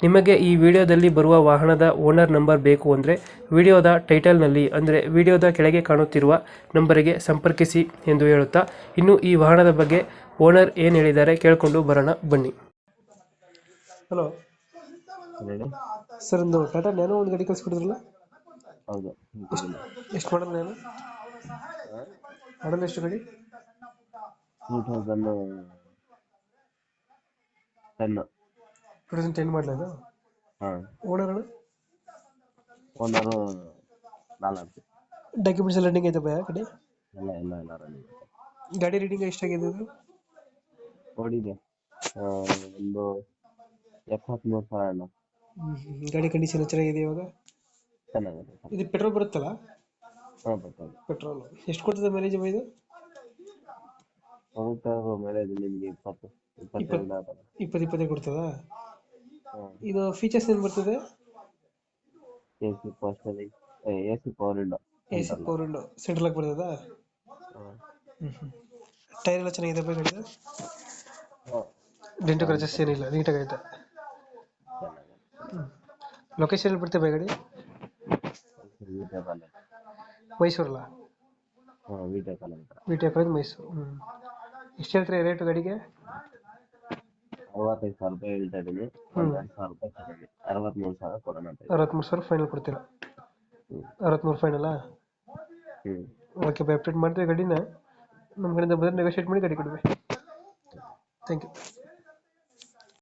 ನಿಮಗೆ ಈ ವಿಡಿಯೋದಲ್ಲಿ ಬರುವ ವಾಹನದ ಓನರ್ ನಂಬರ್ ಬೇಕು ಅಂದರೆ ವಿಡಿಯೋದ ಟೈಟಲ್ನಲ್ಲಿ ಅಂದರೆ ವಿಡಿಯೋದ ಕೆಳಗೆ ಕಾಣುತ್ತಿರುವ ನಂಬರಿಗೆ ಸಂಪರ್ಕಿಸಿ ಎಂದು ಹೇಳುತ್ತಾ ಇನ್ನು ಈ ವಾಹನದ ಬಗ್ಗೆ ಓನರ್ ಏನು ಹೇಳಿದ್ದಾರೆ ಕೇಳಿಕೊಂಡು ಬರೋಣ ಬನ್ನಿ. ಹಲೋ. ಹೇಳಿ. ಸರ್ ಒಂದು ಟಾಟಾ ನ್ಯಾನೋ ಒಂದು ಗಾಡಿ ಕಳಿಸ್ಕೊಡಿದ್ರಲ್ಲ? ಹೌದು. ಎಷ್ಟು ಮಾಡಲ್ ನ್ಯಾನೋ ಮಾಡಲ್ ಎಷ್ಟು ಗಾಡಿ? Two thousand ten two thousand ten ಮಾಡಲ ಹಾಂ. ಓನರ್ ನಾಲ್ಕು. ಡಾಕ್ಯುಮೆಂಟ್ಸ್ ಎಲ್ಲ ರನ್ನಿಂಗ್ ಐತೆ ಭಯ ಕಡೆ? ಎಲ್ಲ ಎಲ್ಲ ಎಲ್ಲ ರನ್ನಿಂಗ್ ಗಾಡಿ ರೀಡಿಂಗ್ ಎಷ್ಟಾಗಿದೆ ಇದು? ಓಡಿದೆ. ಆ, ಒಂದು ಎಪ್ಪತ್ತ್ಮೂರು ಸಾವಿರ ಅಣ್ಣ ಗಾಡಿ ಕಂಡೀಷನ್ ಚೆನ್ನಾಗಿದೆ ಇವಾಗ? ಚೆನ್ನಾಗಿದೆ ಇದು ಪೆಟ್ರೋಲ್ ಬರುತ್ತಲ್ಲ? ಹಾಂ ಬರ್ತದೆ ಪೆಟ್ರೋಲ್ ಎಷ್ಟು ಕೊಡ್ತದೆ ಮೈಲೇಜ್ ಇದು? ಹೋಗ್ತಾ ಮೈಲೇಜ್ ನಿಮಗೆ ಇಪ್ಪತ್ತು ಇಪ್ಪತ್ತೆರಡು ಆಗಲ್ಲ ಇಪ್ಪತ್ತು ಇಪ್ಪತ್ತೈದು ಕೊಡ್ತದಾ? ಇದು ಫೀಚರ್ಸ್ ಏನು ಬರ್ತದೆ? AC C AC power window AC power window central ಆಗಿ ಬರ್ತದಾ? ಟೈರ್ ಎಲ್ಲ ಚೆನ್ನಾಗಿದೆ ಬೈ ಗಾಡಿದು ಹಾಂ ಡೆಂಟು ಕ್ರಚಸ್ ಏನಿಲ್ಲ ನೀಟಾಗಿ ಐತೆ. ಲೊಕೇಶನ್ ಎಲ್ಲಿ ಬರ್ತದೆ ಬೈ ಗಾಡಿ? ಮೈಸೂರಲ್ಲ? ಹಾಂ ಕಾಲೇಜ್ ಮೈಸೂರು. ಎಷ್ಟು ಹೇಳ್ತೀರಿ ರೇಟು ಗಾಡಿಗೆ? ಅರವತ್ತೈದು ಸಾವಿರ ರೂಪಾಯಿ ಹೇಳ್ತಾ ಇದ್ದೀನಿ. ಅರವತ್ಮೂರು ಸಾವಿರ ರೂಪಾಯಿ ಕಡಿಮೆ ಅರವತ್ತ್ಮೂರು ಸಾವಿರ ಕೊಡೋಣ ಅಂತ. ಅರವತ್ತ್ಮೂರು ಸಾವಿರ ಫೈನಲ್ ಕೊಡ್ತೀರಾ? ಅರವತ್ಮೂರು ಫೈನಲ್ ಫೈನಲ್ಲ ಹ್ಮ್. ಓಕೆ ಬೈ ಅಪ್ಡೇಟ್ ಮಾಡ್ತೀವಿ ಗಾಡಿನ. ನಮ್ಮ ಕಡೆಯಿಂದ ಬಂದರೆ ನೆಗೋಷಿಯೇಟ್ ಮಾಡಿ ಗಾಡಿ ಕೊಡ್ಬೇಕು. Thank you